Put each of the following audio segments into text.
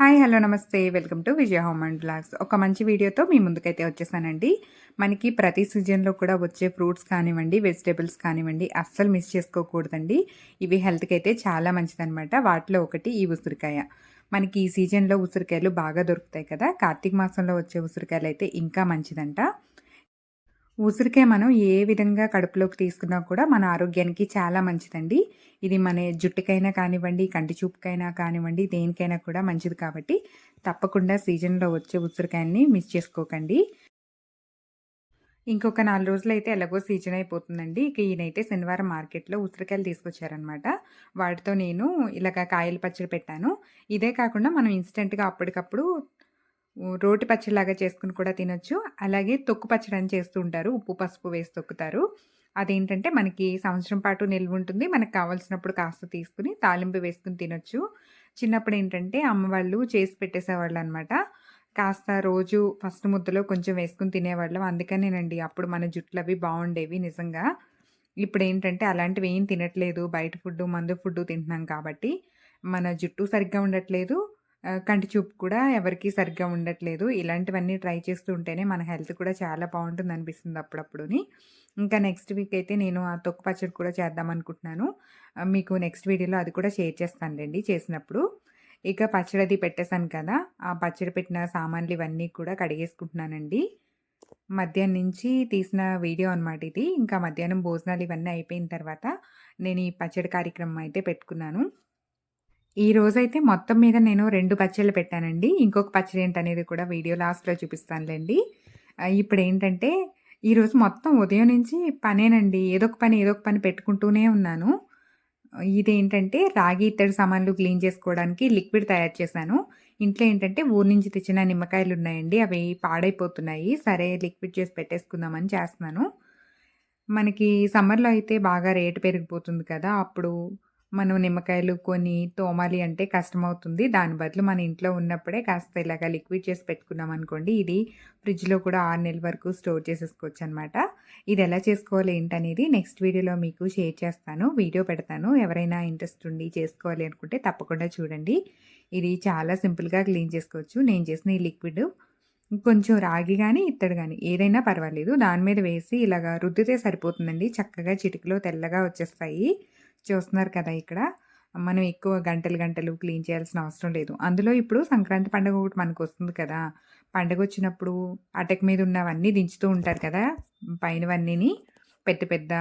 Hi hello నమస్తే. Welcome to Vijaya home and blogs ఒక మంచి వీడియోతో మీ ముందుకైతే వచ్చేసానండి. మనకి ప్రతి సీజన్లో కూడా వచ్చే ఫ్రూట్స్ కానివ్వండి వెజిటేబుల్స్ కానివ్వండి అస్సలు మిస్ చేసుకోకూడదండి. ఇవి హెల్త్కి అయితే చాలా మంచిదనమాట వాటిలో ఒకటి ఈ ఉసిరికాయ. మనకి ఈ సీజన్లో ఉసిరికాయలు బాగా దొరుకుతాయి కదా. కార్తీక మాసంలో వచ్చే ఉసిరికాయలు అయితే ఇంకా మంచిదంట. ఉసిరికాయ మనం ఏ విధంగా కడుపులోకి తీసుకున్నా కూడా మన ఆరోగ్యానికి చాలా మంచిదండి. ఇది మన జుట్టుకైనా కానివ్వండి కంటి చూపుకైనా కానివ్వండి దేనికైనా కూడా మంచిది కాబట్టి తప్పకుండా సీజన్లో వచ్చే ఉసిరికాయని మిస్ చేసుకోకండి. ఇంకొక నాలుగు రోజులు అయితే ఎలాగో సీజన్ అయిపోతుందండి. ఇక ఈయనైతే శనివారం మార్కెట్లో ఉసిరికాయలు తీసుకొచ్చారనమాట వాటితో నేను ఇలాగ కాయలు పచ్చడి పెట్టాను. ఇదే కాకుండా మనం ఇన్స్టెంట్గా అప్పటికప్పుడు రోటి పచ్చడిలాగా చేసుకుని కూడా తినొచ్చు. అలాగే తొక్కు పచ్చడి అని చేస్తూ ఉంటారు. ఉప్పు పసుపు వేసి తొక్కుతారు. అదేంటంటే మనకి సంవత్సరం పాటు నిల్వ ఉంటుంది. మనకు కావాల్సినప్పుడు కాస్త తీసుకుని తాలింపు వేసుకుని తినొచ్చు. చిన్నప్పుడు ఏంటంటే అమ్మ వాళ్ళు చేసి పెట్టేసేవాళ్ళు అనమాట కాస్త రోజు ఫస్ట్ ముద్దలో కొంచెం వేసుకుని తినేవాళ్ళం. అందుకనేనండి అప్పుడు మన జుట్లు అవి బాగుండేవి నిజంగా. ఇప్పుడు ఏంటంటే అలాంటివి ఏం తినట్లేదు. బయట ఫుడ్ మందు ఫుడ్ తింటున్నాం కాబట్టి మన జుట్టు సరిగ్గా ఉండట్లేదు. కంటి చూపు కూడా ఎవరికీ సరిగ్గా ఉండట్లేదు. ఇలాంటివన్నీ ట్రై చేస్తూ ఉంటేనే మన హెల్త్ కూడా చాలా బాగుంటుంది అనిపిస్తుంది అప్పుడప్పుడుని. ఇంకా నెక్స్ట్ వీక్ అయితే నేను ఆ తొక్కు పచ్చడి కూడా చేద్దాం అనుకుంటున్నాను. మీకు నెక్స్ట్ వీడియోలో అది కూడా షేర్ చేస్తానులేండి చేసినప్పుడు. ఇక పచ్చడి అది పెట్టేశాను కదా ఆ పచ్చడి పెట్టిన సామాన్లు ఇవన్నీ కూడా కడిగేసుకుంటున్నానండి. మధ్యాహ్నం నుంచి తీసిన వీడియో అనమాట ఇది. ఇంకా మధ్యాహ్నం భోజనాలు ఇవన్నీ అయిపోయిన తర్వాత నేను ఈ పచ్చడి కార్యక్రమం అయితే పెట్టుకున్నాను. ఈ రోజైతే మొత్తం మీద నేను రెండు పచ్చళ్ళు పెట్టానండి. ఇంకొక పచ్చడి ఏంటనేది కూడా వీడియో లాస్ట్లో చూపిస్తానులేండి. ఇప్పుడు ఏంటంటే ఈరోజు మొత్తం ఉదయం నుంచి పనేనండి. ఏదో ఒక పని ఏదో ఒక పని పెట్టుకుంటూనే ఉన్నాను. ఇదేంటంటే రాగి ఇత్తడి సామాన్లు క్లీన్ చేసుకోవడానికి లిక్విడ్ తయారు చేశాను. ఇంట్లో ఏంటంటే ఊరి నుంచి తెచ్చిన నిమ్మకాయలు ఉన్నాయండి. అవి పాడైపోతున్నాయి. సరే లిక్విడ్ చేసి పెట్టేసుకుందామని చేస్తున్నాను. మనకి సమ్మర్లో అయితే బాగా రేటు పెరిగిపోతుంది కదా. అప్పుడు మనం నిమ్మకాయలు కొని తోమాలి అంటే కష్టమవుతుంది. దాని బదులు మన ఇంట్లో ఉన్నప్పుడే కాస్త ఇలాగ లిక్విడ్ చేసి పెట్టుకున్నాం అనుకోండి. ఇది ఫ్రిడ్జ్లో కూడా ఆరు నెలల వరకు స్టోర్ చేసేసుకోవచ్చు అనమాట ఇది ఎలా చేసుకోవాలి ఏంటనేది నెక్స్ట్ వీడియోలో మీకు షేర్ చేస్తాను. వీడియో పెడతాను. ఎవరైనా ఇంట్రెస్ట్ ఉండి చేసుకోవాలి అనుకుంటే తప్పకుండా చూడండి. ఇది చాలా సింపుల్గా క్లీన్ చేసుకోవచ్చు. నేను చేసిన ఈ లిక్విడ్ కొంచెం రాగి కానీ ఇత్తడి కానీ ఏదైనా పర్వాలేదు. దాని మీద వేసి ఇలాగ రుద్దితే సరిపోతుందండి. చక్కగా చిటికలో తెల్లగా వచ్చేస్తాయి. చూస్తున్నారు కదా ఇక్కడ. మనం ఎక్కువ గంటలు గంటలు క్లీన్ చేయాల్సిన అవసరం లేదు. అందులో ఇప్పుడు సంక్రాంతి పండుగ ఒకటి మనకు వస్తుంది కదా. పండుగ వచ్చినప్పుడు అటక్ మీద ఉన్నవన్నీ దించుతూ ఉంటారు కదా. పైనవన్నీని పెద్ద పెద్ద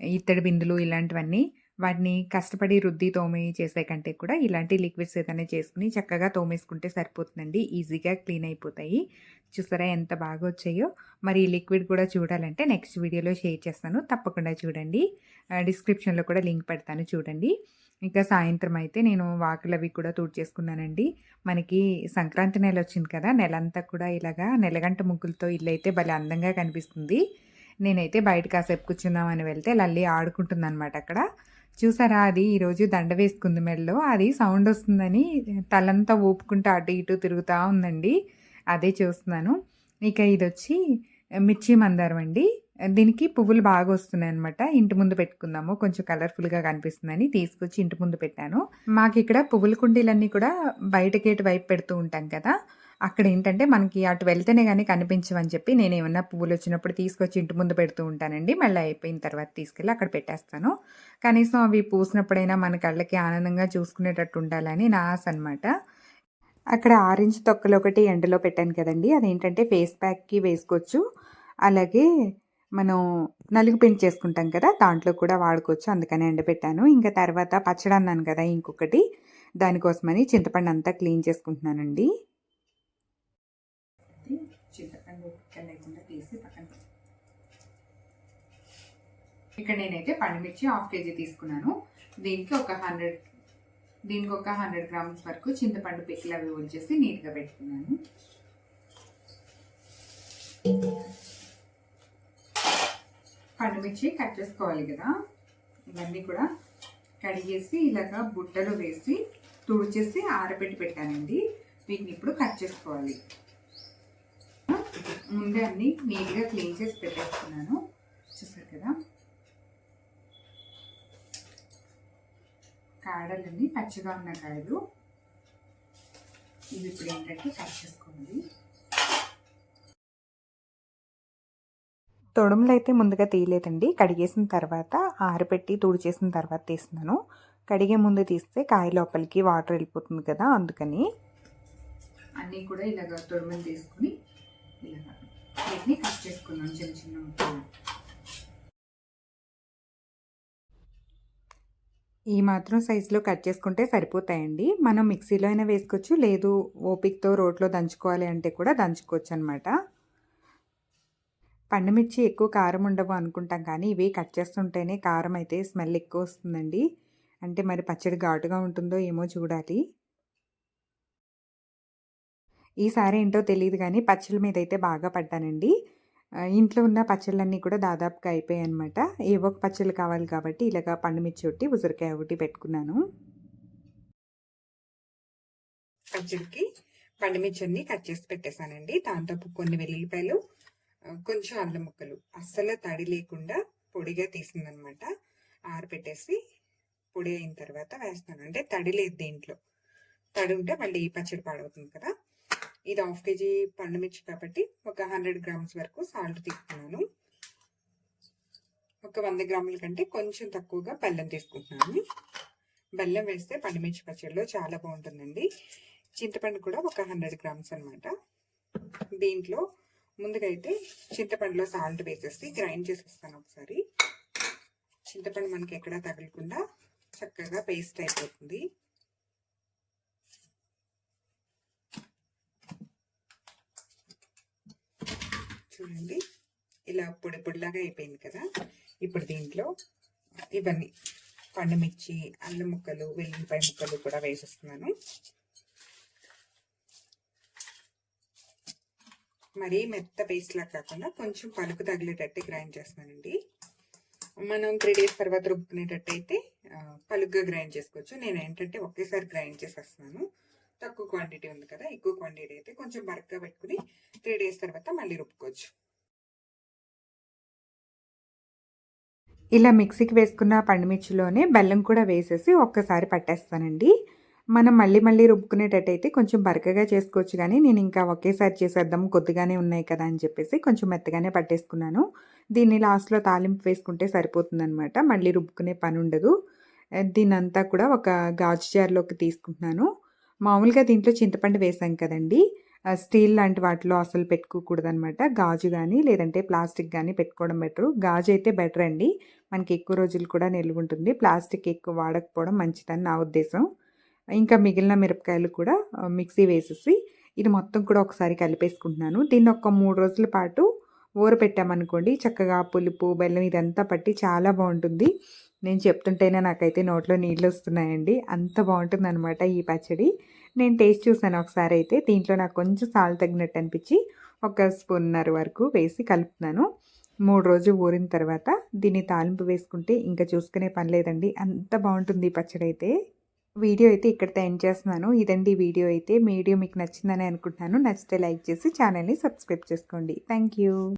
ఇత్తడి బిందులు ఇలాంటివన్నీ వాటిని కష్టపడి రుద్ది తోమి చేసే కంటే కూడా ఇలాంటి లిక్విడ్స్ ఏదైనా చేసుకుని చక్కగా తోమేసుకుంటే సరిపోతుందండి. ఈజీగా క్లీన్ అయిపోతాయి. చూసారా ఎంత బాగా వచ్చాయో. మరి ఈ లిక్విడ్ కూడా చూడాలంటే నెక్స్ట్ వీడియోలో షేర్ చేస్తాను. తప్పకుండా చూడండి. డిస్క్రిప్షన్లో కూడా లింక్ పెడతాను చూడండి. ఇంకా సాయంత్రం అయితే నేను వాకులు అవి కూడా చేసుకున్నానండి. మనకి సంక్రాంతి నెల వచ్చింది కదా. నెలంతా కూడా ఇలాగా నెలగంట ముగ్గులతో ఇల్లు అయితే భలే అందంగా కనిపిస్తుంది. నేనైతే బయట కాసేపు కూర్చుందామని వెళ్తే లల్లి ఆడుకుంటుందనమాట అక్కడ. చూసారా అది? ఈరోజు దండ వేసుకుంది మెడలో. అది సౌండ్ వస్తుందని తలంతా ఊపుకుంటూ అటు ఇటు తిరుగుతూ ఉందండి. అదే చూస్తున్నాను. ఇక ఇది వచ్చి మిర్చి మందారం అండి. దీనికి పువ్వులు బాగా వస్తున్నాయి అనమాట ఇంటి ముందు పెట్టుకుందాము. కొంచెం కలర్ఫుల్గా కనిపిస్తుందని తీసుకొచ్చి ఇంటి ముందు పెట్టాను. మాకు ఇక్కడ పువ్వుల కుండీలన్నీ కూడా బయట గేటు వైపు పెడుతూ ఉంటాం కదా? అక్కడ ఏంటంటే మనకి అటు వెళ్తేనే కానీ కనిపించవని చెప్పి నేను ఏమన్నా పువ్వులు వచ్చినప్పుడు తీసుకొచ్చి ఇంటి ముందు పెడుతూ ఉంటానండి. మళ్ళీ అయిపోయిన తర్వాత తీసుకెళ్ళి అక్కడ పెట్టేస్తాను. కనీసం అవి పూసినప్పుడైనా మన కళ్ళకి ఆనందంగా చూసుకునేటట్టు ఉండాలని నా ఆశ అనమాట అక్కడ ఆరెంజ్ తొక్కలు ఒకటి ఎండలో పెట్టాను కదండి. అదేంటంటే ఫేస్ ప్యాక్కి వేసుకోవచ్చు. అలాగే మనం నలుగు పిండి చేసుకుంటాం కదా దాంట్లో కూడా వాడుకోవచ్చు. అందుకని ఎండబెట్టాను ఇంకా తర్వాత పచ్చడి అన్నాను కదా ఇంకొకటి. దానికోసమని చింతపండు అంతా క్లీన్ చేసుకుంటున్నానండి. చింతపండు లేకుండా తీసి పక్కన ఇక్కడ నేనైతే పండుమిర్చి హాఫ్ కేజీ తీసుకున్నాను. దీనికి ఒక హండ్రెడ్ దీనికి ఒక హండ్రెడ్ గ్రామ్స్ వరకు చింతపండు పిక్కలు అవి వచ్చేసి నీట్గా పెట్టుకున్నాను. పండుమిర్చి కట్ చేసుకోవాలి కదా. ఇవన్నీ కూడా కడిగేసి ఇలాగా బుట్టలో వేసి తుడిచేసి ఆరబెట్టి పెట్టానండి. వీటిని ఇప్పుడు కట్ చేసుకోవాలి. ముందే అన్ని నీట్గా క్లీన్ చేసి పెట్టేస్తున్నాను చూసారు కదా? కాడలన్నీ పచ్చిగా ఉన్న కాయలు. ఇవి ఇప్పుడు ఏంటంటే కట్ చేసుకోవాలి. తొడుములు అయితే ముందుగా తీయలేదండి. కడిగేసిన తర్వాత ఆరబెట్టి తుడిచేసిన తర్వాత తీస్తున్నాను. కడిగే ముందు తీస్తే కాయ లోపలికి వాటర్ వెళ్ళిపోతుంది కదా అందుకని. అన్నీ కూడా ఇలాగ తొడుములు తీసుకుని ఇలాగ వీటిని కట్ చేసుకున్నాం చిన్న చిన్న ముక్కలు. ఈ మాత్రం సైజులో కట్ చేసుకుంటే సరిపోతాయండి. మనం మిక్సీలో అయినా వేసుకోవచ్చు లేదు ఓపిక్తో రోట్లో దంచుకోవాలి అంటే కూడా దంచుకోవచ్చు అనమాట పండుమిర్చి ఎక్కువ కారం ఉండవు అనుకుంటాం కానీ ఇవి కట్ చేస్తుంటేనే కారం అయితే స్మెల్ ఎక్కువ వస్తుందండి. అంటే మరి పచ్చడి ఘాటుగా ఉంటుందో ఏమో చూడాలి. ఈసారి ఏంటో తెలియదు కానీ పచ్చళ్ళ మీద అయితే బాగా పడ్డానండి. ఇంట్లో ఉన్న పచ్చళ్ళన్నీ కూడా దాదాపుగా అయిపోయాయి అనమాట ఏవో ఒక పచ్చళ్ళు కావాలి కాబట్టి ఇలాగ పండుమిర్చి ఒకటి ఉసిరికాయ ఒకటి పెట్టుకున్నాను. పచ్చడికి పండుమిర్చి అన్ని కట్ చేసి పెట్టేశానండి. దాంతో కొన్ని వెల్లుల్లిపాయలు కొంచెం అల్లం ముక్కలు. అస్సలు తడి లేకుండా పొడిగా తీసిందనమాట ఆరబెట్టేసి పొడి అయిన తర్వాత వేస్తాను. అంటే తడి లేదు దీంట్లో. తడి ఉంటే మళ్ళీ పచ్చడి పాడవుతుంది కదా. ఇది హాఫ్ కేజీ పండుమిర్చి కాబట్టి ఒక హండ్రెడ్ గ్రామ్స్ వరకు సాల్ట్ తీసుకున్నాను. ఒక వంద గ్రాముల కంటే కొంచెం తక్కువగా బెల్లం తీసుకుంటున్నాను. బెల్లం వేస్తే పండుమిర్చి పచ్చడిలో చాలా బాగుంటుందండి. చింతపండు కూడా ఒక హండ్రెడ్ గ్రామ్స్ అనమాట దీంట్లో ముందుగా అయితే చింతపండులో సాల్ట్ వేసేసి గ్రైండ్ చేసేస్తాను ఒకసారి. చింతపండు మనకి ఎక్కడా తగలకుండా చక్కగా పేస్ట్ అయిపోతుంది. చూడండి. ఇలా పొడి పొడిలాగా అయిపోయింది కదా. ఇప్పుడు దీంట్లో ఇవన్నీ పండుమిర్చి అల్లం ముక్కలు వెల్లుల్లిపాయ ముక్కలు కూడా వేసేస్తున్నాను. మరీ మెత్త పేస్ట్లా కాకుండా కొంచెం పలుకు తగిలేటట్టు గ్రైండ్ చేస్తున్నానండి. మనం త్రీ డేస్ తర్వాత రుబ్బుకునేటట్టు అయితే పలుగ్గా గ్రైండ్ చేసుకోవచ్చు. నేను ఏంటంటే ఒకేసారి గ్రైండ్ చేసేస్తున్నాను. తక్కువ క్వాంటిటీ ఉంది కదా ఎక్కువ క్వాంటిటీ అయితే కొంచెం బరక్గా పెట్టుకుని త్రీ డేస్ తర్వాత మళ్ళీ రుబ్బుకోవచ్చు. ఇలా మిక్సీకి వేసుకున్న పండుమిర్చిలోనే బెల్లం కూడా వేసేసి ఒక్కసారి పట్టేస్తానండి. మనం మళ్ళీ మళ్ళీ రుబ్బుకునేటట్టయితే కొంచెం బరకగా చేసుకోవచ్చు కానీ నేను ఇంకా ఒకేసారి చేసేద్దాం కొద్దిగానే ఉన్నాయి కదా అని చెప్పేసి కొంచెం మెత్తగానే పట్టేసుకున్నాను. దీన్ని లాస్ట్లో తాలింపు వేసుకుంటే సరిపోతుందనమాట మళ్ళీ రుబ్బుకునే పని ఉండదు. దీని అంతా కూడా ఒక గాజు జార్లోకి తీసుకుంటున్నాను. మామూలుగా దీంట్లో చింతపండు వేసాం కదండి. స్టీల్ లాంటి వాటిలో అసలు పెట్టుకోకూడదు అనమాట గాజు కానీ లేదంటే ప్లాస్టిక్ కానీ పెట్టుకోవడం బెటరు. గాజు అయితే బెటర్ అండి. మనకి ఎక్కువ రోజులు కూడా నిల్వ ఉంటుంది. ప్లాస్టిక్ ఎక్కువ వాడకపోవడం మంచిదని నా ఉద్దేశం. ఇంకా మిగిలిన మిరపకాయలు కూడా మిక్సీ వేసేసి ఇది మొత్తం కూడా ఒకసారి కలిపేసుకుంటున్నాను. దీన్ని ఒక మూడు రోజుల పాటు ఊర పెట్టామనుకోండి చక్కగా పులుపు బెల్లం ఇదంతా పట్టి చాలా బాగుంటుంది. నేను చెప్తుంటేనే నాకైతే నోట్లో నీళ్ళు వస్తున్నాయండి. అంత బాగుంటుంది అనమాట ఈ పచ్చడి. నేను టేస్ట్ చూసాను ఒకసారి అయితే. దీంట్లో నాకు కొంచెం సాల్ట్ తగ్గినట్టు అనిపించి ఒక స్పూన్నర వరకు వేసి కలుపుతున్నాను. మూడు రోజులు ఊరిన తర్వాత దీన్ని తాలింపు వేసుకుంటే ఇంకా చూసుకునే పని లేదండి. అంత బాగుంటుంది ఈ పచ్చడి అయితే. వీడియో అయితే ఇక్కడితో ఎండ్ చేస్తున్నాను. ఇదండి వీడియో అయితే. వీడియో మీకు నచ్చిందని అనుకుంటున్నాను. నచ్చితే లైక్ చేసి ఛానల్ని సబ్స్క్రైబ్ చేసుకోండి. Thank you.